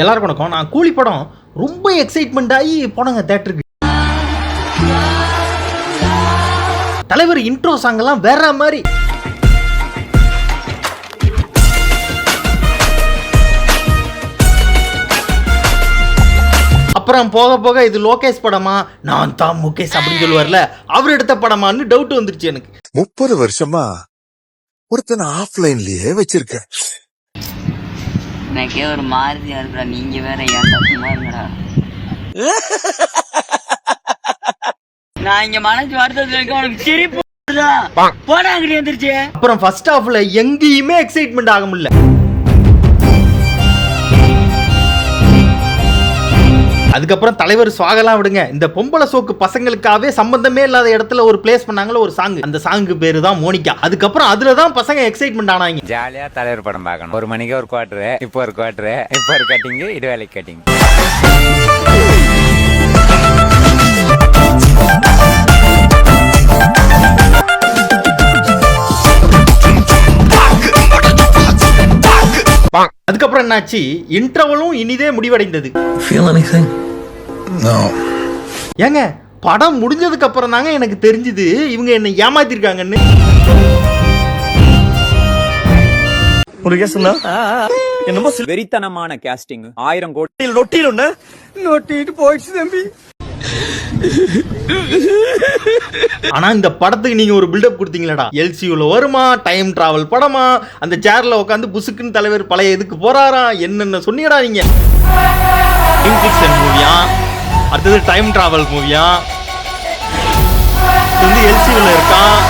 எல்லாருக்கும் வணக்கம். நான் கூலி படம் ரொம்ப எக்ஸைட்மெண்ட் ஆகி போனங்க தேட்டருக்கு தலைவர் இன்ட்ரோ சாங்கெல்லாம் வேற மாதிரி. அப்புறம் போக போக இது லோகேஷ் படமா? நான் தான் முகேஷ் அப்படின்னு சொல்லுவார்ல அவர் எடுத்த படமான்னு டவுட் வந்துருச்சு எனக்கு. முப்பது வருஷமா ஒருத்தனை ஆஃப்லைன்லயே வச்சிருக்கேன். எனக்கே ஒரு மாதிரியா இருக்குடா. நீங்க வேற ஏன்டா சும்மா இருங்கடா. நான் இங்க மனசு வருத்தத்துல இருக்க உனக்கு சிரிப்பு? போடா அங்கிட்டு வந்துருச்சு அப்புறம் ஃபர்ஸ்ட் ஹாஃப்ல எங்கேயுமே எக்ஸைட்மெண்ட் ஆக முடியல. அதுக்கப்புறம் தலைவர் சுவாகலாம் விடுங்க. இந்த பொம்பளை சோக்கு பசங்களுக்காகவே சம்பந்தமே இல்லாத இடத்துல ஒரு பிளேஸ் பண்ணாங்களோ ஒரு சாங் அந்த சாங்கு பேரு தான் மோனிகா. அதுக்கப்புறம் அதுல தான் பசங்க எக்ஸைட்மெண்ட் ஆனாங்க. ஜாலியா தலைவர் படம் பார்க்கணும். ஒரு மணிக்கு ஒரு குவார்டரு இப்போ ஒரு குவார்டரு இப்போ ஒரு கட்டிங்கு இடுவேலை கட்டிங் அதுக்கப்புறம் என்னாச்சு? இன்டர்வலும் இனிதே முடிவடைந்தது. ஏங்க படம் முடிஞ்சதுக்கு அப்புறம் தாங்க எனக்கு தெரிஞ்சுது. இவங்க என்ன ஏமாத்திருக்காங்கன்னு. ஒரு கேஸ் என்னமோ வெறித்தனமான கேஸ்டிங் ஆயிரம் கோடி நொட்டியில் ஒண்ணு. நொட்டிட்டு போயிடுச்சு தம்பி. ஆனா இந்த படத்துக்கு நீங்க ஒரு பில்டப் கொடுத்தீங்களடா. எல்சியூல வருமா? டைம் டிராவல் படமா? அந்த சேர்ல உட்காந்து புசுக்குன்னு தலைவர் பழைய இதுக்கு போறாரா? என்னென்ன சொன்னீங்கடா நீங்க. இன்ஃபிக்ஷன் மூவியா அடுத்தது டைம் டிராவல் மூவியா இது வந்து எல்சியூல இருக்கான்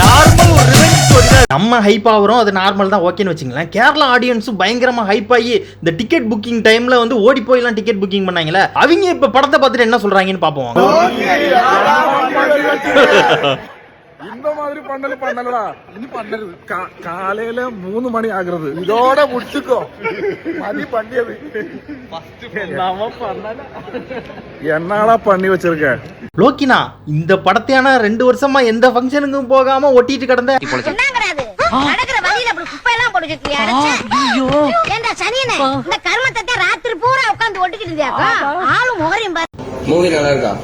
நார்மல் ஒரு நம்ம ஹைப் ஆகிறோம் அது நார்மல் தான். ஓகேன்னு வச்சுங்களேன். கேரளா ஆடியன்ஸும் பயங்கரமாக ஹைப் ஆகி இந்த டிக்கெட் புக்கிங் டைமில் வந்து ஓடி போயெல்லாம் டிக்கெட் புக்கிங் பண்ணாங்களே அவங்க இப்போ படத்தை பார்த்துட்டு என்ன சொல்கிறாங்கன்னு பார்ப்போம். இந்த மாதிரி பண்ணல பண்ணலடா. இனி பண்ணது. கா- காலையில மூணு மணி ஆகுறது. இதோட முடிச்சுக்கோ. மதி பண்ணியது. என்னவா பண்ணல. என்னடா பண்ணி வச்சிருக்க? லோக்கினா இந்த படத்தையான ரெண்டு வருஷமா எந்த ஃபங்க்ஷனுக்கும் போகாம ஒட்டிட்டு கிடந்த? என்னங்கிறது? நடக்கிற வழியில அப்படி குப்பையெல்லாம் போட்டு வச்சிருக்கியா? ஏண்டா சனியனே இந்த கர்மத்தை ராத்திரி பூரா உட்கார்ந்து ஒட்டிக்கிட்டு இருந்தியாக்கா ஆளும் முகரையும் பாரு. மூவி நல்லா இருக்கா?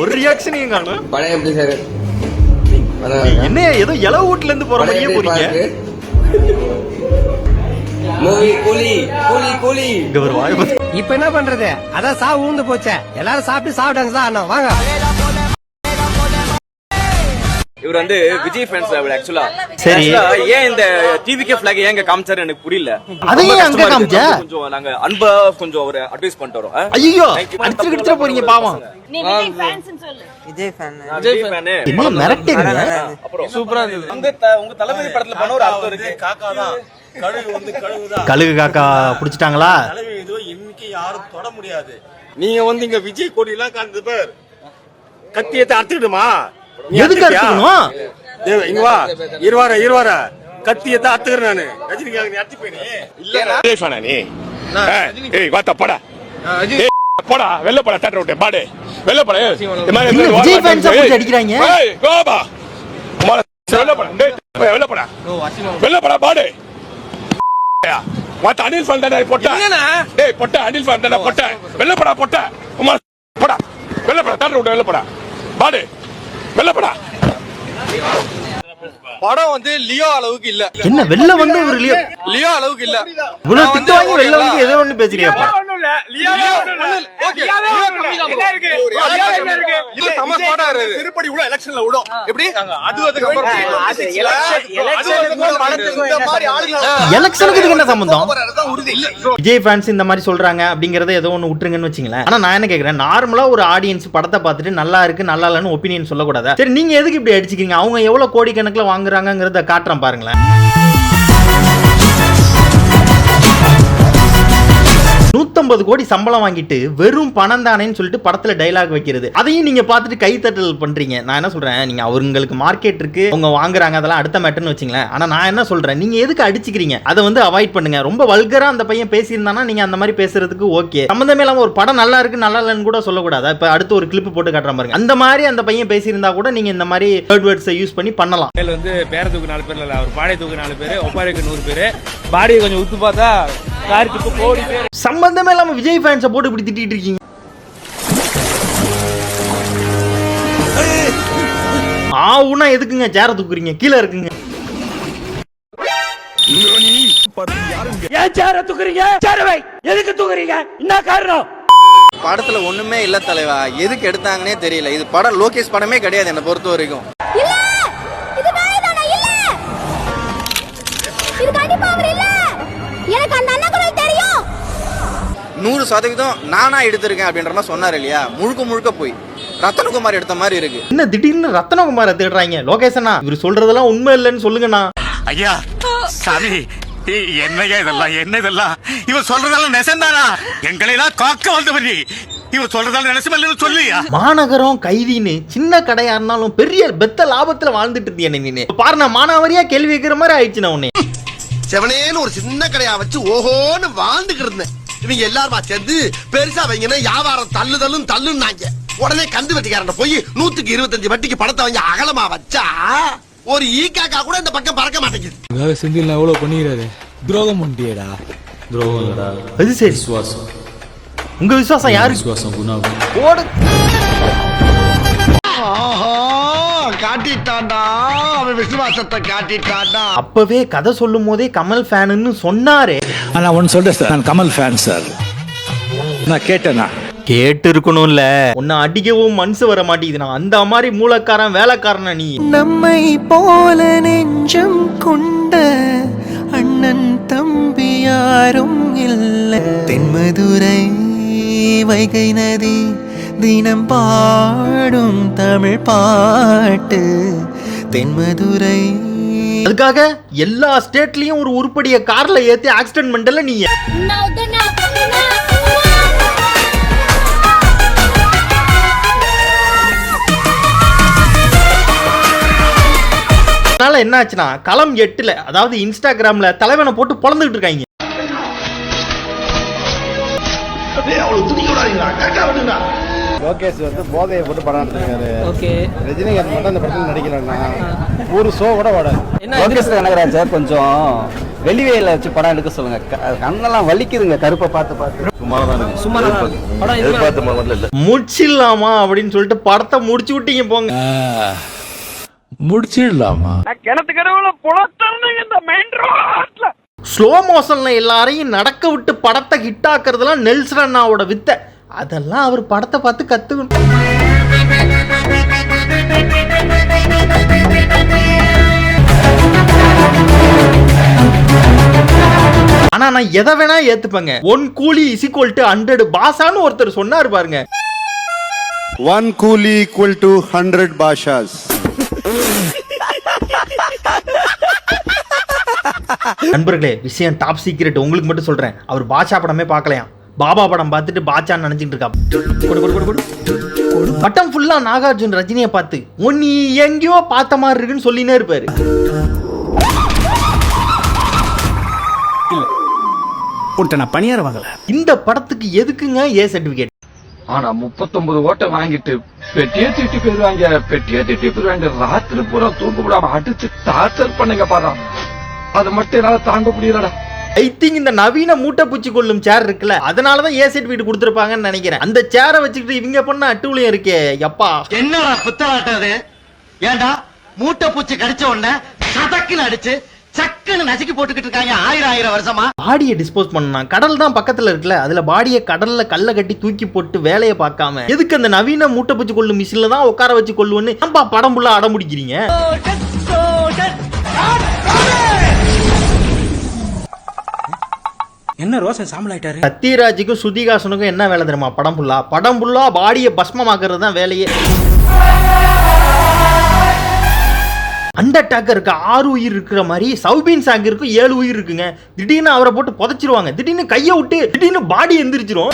ஒரு ரியாக்ஷனையும் காணும். படம் எப்படி சார்? என்ன ஏதோ இளவு வீட்டுல இருந்து போற மாதிரியே போறீங்க? மூவி கூலி கூலி இப்ப என்ன பண்றது? அதான் சா ஊந்து போச்சே. எல்லாரும் சாப்பிட்டு சாப்பிட்டாங்க சார் அண்ணா. வாங்க. இவர் வந்து விஜய் ஃபேன்ஸ் லெவல் ஆக்சுவலா சரி. ஏன் இந்த டிவிகே ஃபிளாக் ஏன் காமிச்சாரு எனக்கு புரியல. அதையும் அங்க காமிச்ச? கொஞ்சம் நாங்க அன்பா கொஞ்சம் ஒரு அட்வைஸ் பண்ணிட்டு வரோம்? ஐயோ. அடிச்சு கிடிச்சிட போறீங்க பாவம். Vijay fan Vijay fan. என்ன மிரட்டுங்க அப்புறம் சூப்பரா இருந்தது. உங்க உங்க படத்துல பண்ண ஒரு அர்த்தம் இருக்கு. காக்கா தான் கழுகு வந்து கழுகுதான். கழுகு காக்கா புடிச்சிட்டாங்களா? தலைவி ஏதோ இன்னைக்கு யாரும் தொட முடியாது. நீங்க வந்து இங்க விஜய் கோடி எல்லாம் காண்றது பேர். கத்தியத்தை அறுத்துக்கிடுமா? நீ எதுக்கு? அறுத்துக்கணும் இங்க வா. இருவார இருவார கத்தியத்தை அறுத்துக்கிறேன் நானு. ரஜினிகாந்த் நீ போயினே இல்ல நீ. ஏய், வாத்தா போடா. போடா வெள்ள போடா தேட்டர் விட்டு பாடு. வெள்ள போடா ஏய், இந்த மாதிரி ஏய், போட்டு அடிக்கிறாங்க? ஏய், கோபா உமால வெள்ள போடா டேய், வெள்ள போடா. வெள்ள போடா பாடு. மத்த அனில் ஃபேன் தானே போட்ட. டேய் பொட்ட அனில் ஃபேன் தானே பொட்ட. வெள்ள போடா பொட்ட. உமா போடா. வெள்ள போடா தேட்டர் விட்டு வெள்ள போடா. பாடு. வெள்ள போடா படம் வந்து லியோ அளவுக்கு இல்ல. என்ன வெளில வந்து ஒரு லியோ லியோ அளவுக்கு இல்ல. இவ்வளவு திட்டு வாங்கி வெளில வந்து ஏதோ ஒண்ணு பேசுறியாப்பா? திருப்படி விட எலெக்ஷன்ல விடும். எப்படி? அது அதுக்கு எலெக்ஷனுக்கு இதுக்கு என்ன சம்பந்தம்? இல்ல விஜய் ஃபேன்ஸ் இந்த மாதிரி சொல்றாங்க அப்படிங்கறத ஏதோ ஒன்று விட்டுருங்கன்னு வச்சுங்களேன். ஆனா நான் என்ன கேக்குறேன்? நார்மலா ஒரு ஆடியன்ஸ் படத்தை பார்த்துட்டு நல்லா இருக்கு நல்லா இல்லைன்னு ஒப்பீனியன் சொல்லக்கூடாதா? சரி நீங்க எதுக்கு இப்படி அடிச்சுக்கிறீங்க? அவங்க எவ்வளவு கோடிக்கணக்கில் வாங்குறாங்கங்கிறத காட்டுறேன் பாருங்களேன். நூத்தம்பது கோடி சம்பளம் வாங்கிட்டு வெறும் பணம் தானேன்னு சொல்லிட்டு படத்துல டைலாக் வைக்கிறது. அதையும் நீங்க பார்த்துட்டு கைத்தட்டல் பண்றீங்க. நான் என்ன சொல்றேன்? நீங்க அவங்களுக்கு மார்க்கெட் இருக்கு அவங்க வாங்குறாங்க அதெல்லாம் அடுத்த மேட்டர்னு வச்சுங்களேன். ஆனா நான் என்ன சொல்றேன்? நீங்க எதுக்கு அடிச்சுக்கிறீங்க? அதை வந்து அவாய்ட் பண்ணுங்க. ரொம்ப வல்கரா அந்த பையன் பேசியிருந்தானா நீங்க அந்த மாதிரி பேசுறதுக்கு ஓகே சம்மந்தமே இல்லாம ஒரு படம் நல்லா இருக்கு நல்லா இல்லைன்னு கூட சொல்லக்கூடாது? இப்ப அடுத்து ஒரு கிளிப் போட்டு காட்டுற பாருங்க அந்த மாதிரி அந்த பையன் பேசியிருந்தா கூட நீங்க இந்த மாதிரி வேர்ட் வேர்ட்ஸை யூஸ் பண்ணி பண்ணலாம். வந்து பேர தூக்கு நாலு பேர் இல்ல அவர் பாடை தூக்கு நாலு பேர் ஒப்பாரிக்கு நூறு பேர். பாடியை கொஞ்சம் உத்து பார்த்தா காருக்கு கோடி பேர். சம்பந்தமே இல்லாம விஜய் ஃபேன்ஸை போட்டு இப்படி திட்டிட்டு இருக்கீங்க. ஆவுனா எதுக்குங்க? சேர தூக்குறீங்க. கீழே இருக்குங்க. ஏன் சேர தூக்குறீங்க? சேரவை. எதுக்கு தூக்குறீங்க? என்ன காரணம்? படத்துல ஒண்ணுமே இல்ல தலைவா. எதுக்கு எடுத்தாங்கன்னே தெரியல. இது படம் லோகேஷ் படமே கிடையாது என்ன பொறுத்த வரைக்கும். நூறு சதவீதம் நானா எடுத்திருக்கேன் அப்படின்ற மாதிரி சொன்னாரு இல்லையா? முழுக்க முழுக்க போய். ரத்தனகுமார் எடுத்த மாதிரி இருக்கு. என்ன திடீர்னு ரத்னகுமாரை தேடுறாங்க? லோகேஷனா? இவர் சொல்றதெல்லாம் உண்மை இல்லைன்னு சொல்லுங்கண்ணா. ஐயா சாமி என்னையா இதெல்லாம் என்ன இதெல்லாம்? இவன் சொல்றதெல்லாம் நெசந்தானா? எங்களை எல்லாம் காக்க வந்தவர். நீ இவன் சொல்றதெல்லாம் நெசமில்லைன்னு சொல்லியா? மாநகரம் கைதின்னு சின்ன கடையா இருந்தாலும் பெரிய பெத்த லாபத்துல வாழ்ந்துட்டு இருந்தீங்க நீ பாரு நான் மானாவரியா கேள்வி கேட்கிற மாதிரி ஆயிடுச்சு நான் உன்னை. செவனேன்னு ஒரு சின்ன கடையா வச்சு ஓஹோன்னு வாழ்ந்துகிட்டு இருந்தேன். இவங்க எல்லாருமா சேர்ந்து பெருசா வைங்கன்னா வியாபாரம் தள்ளு தள்ளுன்னு தள்ளுனாங்க உடனே கந்து வெட்டிக்காரன் போய் நூத்துக்கு இருபத்தஞ்சு வட்டிக்கு படத்தை வாங்கி அகலமா வச்சா ஒரு ஈ காக்கா கூட இந்த பக்கம் பறக்க மாட்டேங்குது. செந்தில் எவ்வளவு பண்ணிக்கிறாரு. துரோகம் பண்ணிட்டியடா அது சரி. உங்க விசுவாசம் யாரு? ஓடு காட்டிட்டான்டா. அவன் விசுவாசத்தை காட்டிட்டான்டா. அப்பவே கதை சொல்லும் போதே கமல் ஃபேனுன்னு சொன்னாரே. நான் ஒன்னு சொல்றேன் சார். நான் கமல் ஃபேன் சார். நான் கேட்டேனா? கேட்டு இருக்கணும்ல உன்னை அடிக்கவும் மனசு வர மாட்டேங்குது அந்த மாதிரி மூலக்காரன் வேலைக்காரனா நீ. நம்மை போல நெஞ்சம் கொண்ட அண்ணன் தம்பி யாரும் இல்லை. தென்மதுரை வைகை நதி தினம் பாடும் தமிழ் பாட்டு தென்மதுரை. அதுக்காக எல்லா ஸ்டேட்லயும் ஒரு உருப்படிய கார்ல ஏத்தி ஆக்சிடென்ட் பண்ணல நீ. அதனால என்ன ஆச்சுன்னா களம் எட்டுல அதாவது இன்ஸ்டாகிராம்ல தலைவனை போட்டு பொழந்துகிட்டு இருக்காங்க. லோகேஷ் வந்து போதையை போட்டு படம் எடுத்திருக்காரு. ஓகே. ரஜினிகாந்த் மட்டும் அந்த படத்தில் நடிக்கலன்னா ஒரு ஷோ கூட ஓடாது லோகேஷ் கனகராஜ் சார் கொஞ்சம் வெளிவேல வச்சு படம் எடுக்க சொல்லுங்க. கண்ணெல்லாம் வலிக்குதுங்க கருப்பை பார்த்து பார்த்து. முடிச்சிடலாமா அப்படின்னு சொல்லிட்டு படத்தை முடிச்சு விட்டீங்க போங்க. முடிச்சிடலாமா? ஸ்லோ மோஷன்ல எல்லாரையும் நடக்க விட்டு படத்தை ஹிட் ஆக்குறதுலாம் நெல்சன் அண்ணாவோட வித்தை. அதெல்லாம் அவர் படத்தை பார்த்து கத்துக்கணும். ஆனா நான் எதை வேணா ஏத்துப்பேங்க. ஒன் கூலி இஸ் ஈக்குவல் டு ஹண்ட்ரட் பாசான்னு ஒருத்தர் சொன்னாரு பாருங்க. ஒன் கூலி ஈக்குவல் டு ஹண்ட்ரட் பாஷாஸ். நண்பர்களே விஷயம் டாப் சீக்ரெட் உங்களுக்கு மட்டும் சொல்றேன். அவர் பாட்சா படமே பார்க்கலையாம். பாபா படம் பார்த்துட்டு பாட்சான்னு நினைச்சிட்டு இருக்கா. கொடு கொடு கொடு கொடு. கொடு. பட்டம் ஃபுல்லா நாகார்ஜுன் ரஜினியை பார்த்து "ஓ, நீ எங்கேயோ பார்த்த மாதிரி இருக்குன்னு சொல்லினே இருப்பாரு. உன்ட்ட நான் பணியார வாங்கல. இந்த படத்துக்கு எதுக்குங்க ஏ சர்டிபிகேட் ஆனா முப்பத்தொன்பது ஓட்டை வாங்கிட்டு பெட்டியே திட்டி போயிருவாங்க பெட்டியே திட்டி போயிருவாங்க ராத்திரி பூரா தூக்க விடாம அடிச்சு டார்ச்சர் பண்ணுங்க பாரா. அது மட்டும் என்னால தாங்க முடியலடா. ஐ திங்க் இந்த நவீன மூட்டை பூச்சி கொள்ளும் சேர் இருக்குல்ல அதனால தான் ஏ சர்டிபிகேட் கொடுத்துருப்பாங்கன்னு நினைக்கிறேன். அந்த சேரை வச்சுக்கிட்டு இவங்க பண்ண அட்டூழியம் இருக்கே எப்பா? என்னடா புத்தலாட்டது ஏன்டா மூட்டை பூச்சி கடிச்ச உடனே சதக்குன்னு அடிச்சு சக்குன்னு நசுக்கி போட்டுக்கிட்டு இருக்காங்க ஆயிரம் ஆயிரம் வருஷமா? பாடியை டிஸ்போஸ் பண்ணா கடல் தான் பக்கத்துல இருக்குல்ல அதுல பாடியை கடல்ல கல்ல கட்டி தூக்கி போட்டு வேலையை பார்க்காம எதுக்கு அந்த நவீன மூட்டை பூச்சி கொள்ளும் மிஷின்ல தான் உட்கார வச்சு கொள்ளுன்னு படம் ஃபுல்லா அடம் பிடிக்கிறீங்க என்ன ரோசன் சாம்பல் ஆயிட்டாரு சத்யராஜுக்கும் சுதிகாசனுக்கும் என்ன வேலை தெரியுமா? படம் ஃபுல்லா படம் ஃபுல்லா பாடியை பஸ்மமாக்குறது தான் வேலையே. அண்டர் அட்டாக்கருக்கு ஆறு உயிர் இருக்கிற மாதிரி சௌபீன் சாங்கருக்கு ஏழு உயிர் இருக்குங்க. திடீர்னு அவரை போட்டு புதைச்சிருவாங்க. திடீர்னு கையை விட்டு திடீர்னு பாடி எந்திரிச்சிரும்.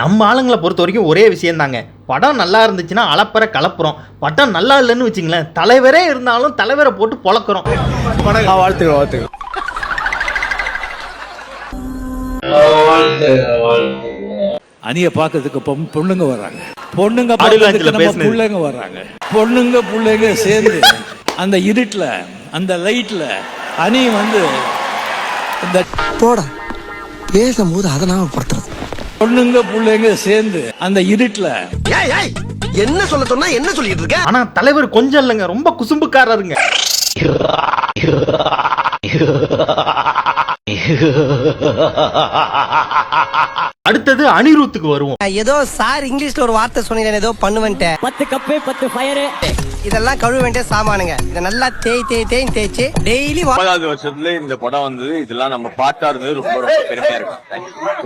நம்ம ஆளுங்களை பொறுத்த வரைக்கும் ஒரே விஷயம் தாங்க படம் நல்லா இருந்துச்சுன்னா அளப்பற கலப்புறோம். படம் நல்லா இல்லைன்னு வச்சுங்களேன் தலைவரே இருந்தாலும் தலைவரை போட்டு பொழக்கிறோம். வாழ்த்துக்கள் வாழ்த்துக்கள். அணிய பாக்குறதுக்கு பொண்ணுங்க வர்றாங்க. பொண்ணுங்க. புள்ளைங்க வர்றாங்க. பொண்ணுங்க புள்ளைங்க சேர்ந்து அந்த இருட்டுல அந்த லைட்ல அணி வந்து இந்த போடா. பேசும்போது அதை நாம படுத்துறது பொண்ணுங்க புள்ளைங்க சேர்ந்து அந்த இருட்டுல. ஏய் ஏய் என்ன சொல்ல சொன்னா என்ன சொல்லிட்டு இருக்க? ஆனா தலைவர் கொஞ்சம் இல்லைங்க. ரொம்ப குசும்புக்காரருங்க. அடுத்தது அனிருத்துக்கு வருவோம். ஏதோ சார் இங்கிலீஷ்ல ஒரு வார்த்தை சொன்னீங்க ஏதோ பண்ணுவேன்ட்டேன் பத்து கப்பு பத்து ஃபயரு இதெல்லாம் கழுவ வேண்டிய சாமானுங்க. இதை நல்லா தேய் தேய் தேய் தேய்ச்சி டெய்லி ஐம்பதாவது வருஷத்துல இந்த படம் வந்து இதெல்லாம் நம்ம பார்த்தா இருந்தது ரொம்ப ரொம்ப பெருமையா இருக்கு.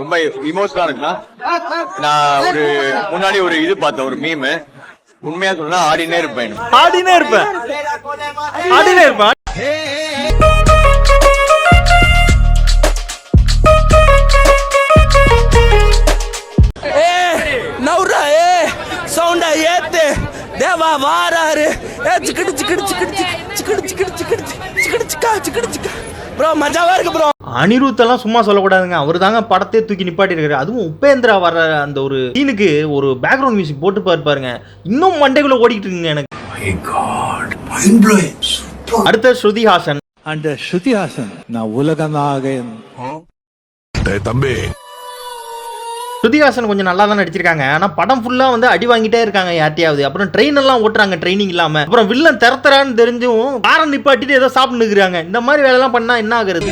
ரொம்ப இமோஷனலா இருக்குன்னா நான் ஒரு முன்னாடி ஒரு இது பார்த்தேன் ஒரு மீம் உண்மையா சொன்னா ஆடினே இருப்பேன். ஆடினே இருப்பேன். ஆடினே இருப்பேன். தேவா வாராரு. ஏ சிக்கிடு சிக்கிடு சிக்கிடு சிக்கிடு சிக்கிடு சிக்கிடு சிக்கிடு சிக்கா சிக்கிடு சிக்கா ப்ரோ மஜாவா இருக்கு ப்ரோ. அனிருத் எல்லாம் சும்மா சொல்லக்கூடாதுங்க. அவர் தாங்க படத்தை தூக்கி நிப்பாட்டி இருக்காரு அதுவும் உபேந்திரா வர்ற அந்த ஒரு சீனுக்கு ஒரு பேக்ரவுண்ட் மியூசிக் போட்டு பாரு பாருங்க. இன்னும் மண்டைக்குள்ள ஓடிட்டு இருக்குங்க எனக்கு. அடுத்த ஸ்ருதி ஹாசன் அந்த ஸ்ருதிஹாசன். நான் உலகநாயகன். தம்பி. ஸ்ருதிஹாசன் கொஞ்சம் நல்லா தான் நடிச்சிருக்காங்க. ஆனா படம் ஃபுல்லா வந்து அடி வாங்கிட்டே இருக்காங்க யார்ட்டையாவது. அப்புறம் ட்ரெயின் எல்லாம் ஓட்டுறாங்க ட்ரைனிங் இல்லாம. அப்புறம் வில்லன் திறத்துறான்னு தெரிஞ்சும் காரம் நிப்பாட்டிட்டு ஏதோ சாப்பிட்டு நிக்கிறாங்க. இந்த மாதிரி வேலை எல்லாம் பண்ணா என்ன ஆகுறது?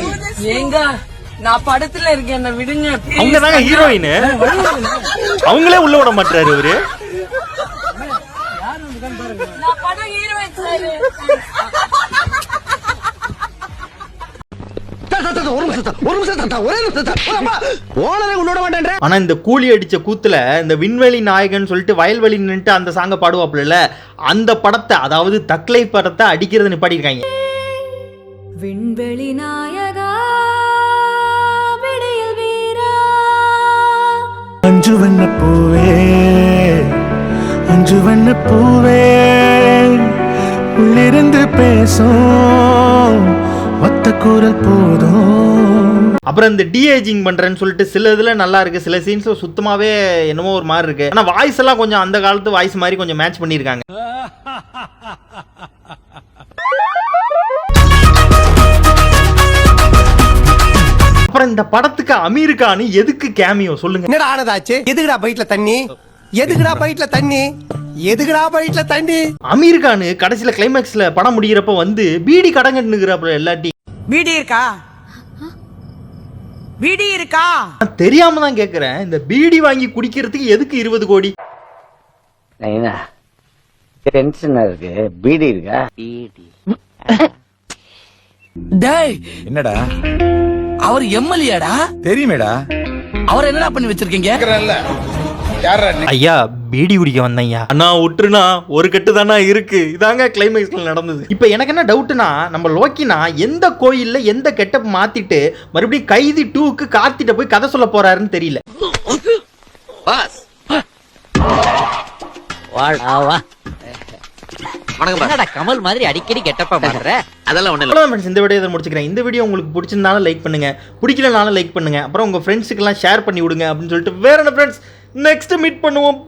நான் படத்துல இருக்கேன் என்ன விடுங்க அவங்க தாங்க ஹீரோயின் அவங்களே உள்ள விட மாட்டாரு இவரு. ஒரு நிமிஷம் ஒரு நிமிஷம் தாத்தா, ஒரே நிமிஷம் தாத்தா. ஓனரே உன்னோட மாட்டேன்ற. ஆனா இந்த கூலி அடிச்ச கூத்துல இந்த விண்வெளி நாயகன் சொல்லிட்டு வயல்வெளி நின்னுட்டு அந்த சாங்க பாடுவாப்புல அந்த படத்தை அதாவது தக்லை படத்தை அடிக்கிறத நிப்பாட்டிருக்காங்க விண்வெளி நாயகா விடியல் வீரா. அஞ்சு வண்ண பூவே அஞ்சு வண்ண பூவே உள்ளிருந்து பேசும். குரல் போதும். அப்புறம் இந்த டிஏஜிங் பண்றேன்னு சொல்லிட்டு சில இதுல நல்லா இருக்கு. சில சீன்ஸ்ல சுத்தமாவே என்னமோ ஒரு மாதிரி இருக்கு. ஆனா வாய்ஸ் எல்லாம் கொஞ்சம் அந்த காலத்து வாய்ஸ் மாதிரி கொஞ்சம் மேட்ச் பண்ணிருக்காங்க அப்புறம் இந்த படத்துக்கு அமீர் கான் எதுக்கு கேமியோ சொல்லுங்க. என்னடா ஆனதாச்சு? எதுக்குடா பைட்ல தண்ணி? எதுக்குடா பைட்ல தண்ணி? எதுக்குடா பைட்ல தண்ணி? அமீர் கான் கடைசியில கிளைமேக்ஸ்ல படம் முடிகிறப்ப வந்து பீடி கடங்கட்டுங்கிறாப்புல எல்லாட்டி வீடி இருக்கா? வீடி இருக்கா? தெரியாம தான் கேக்குறேன். இந்த பீடி வாங்கி குடிக்கிறதுக்கு எதுக்கு இருபது கோடி? டென்ஷனா இருக்கு. பீடி இருக்கா? பீடி. டேய் என்னடா? அவர் எம்எல்ஏடா? தெரியுமேடா. அவர் என்னடா பண்ணி வச்சிருக்கீங்க? ஐயா பீடி குடிக்க வந்தேன்யா. அண்ணா விட்டுருண்ணா ஒரு கட்டு தானா இருக்கு. இதாங்க கிளைமேக்ஸ்ல நடந்தது. இப்போ எனக்கு என்ன டவுட்னா நம்ம லோக்கினா எந்த கோயில்ல எந்த கெட்டப் மாத்திட்டு மறுபடியும் கைதி டூக்கு கார்த்திட்ட போய் கதை சொல்ல போறாருன்னு தெரியல. என்னடா கமல் மாதிரி அடிக்கடி கெட்டப்பா பண்ற அதெல்லாம் ஒண்ணு இந்த வீடியோ இதை முடிச்சுக்கிறேன். இந்த வீடியோ உங்களுக்கு பிடிச்சிருந்தாலும் லைக் பண்ணுங்க. பிடிக்கலனாலும் லைக் பண்ணுங்க. அப்புறம் உங்க ஃப்ரெண்ட்ஸுக்கெல்லாம் ஷேர் பண்ணி விடுங்க அப்படின்னு சொல்லிட்டு வேற என்ன ஃப்ரெண்ட்ஸ் நெக்ஸ்ட் மீட் பண்ணுவோம்.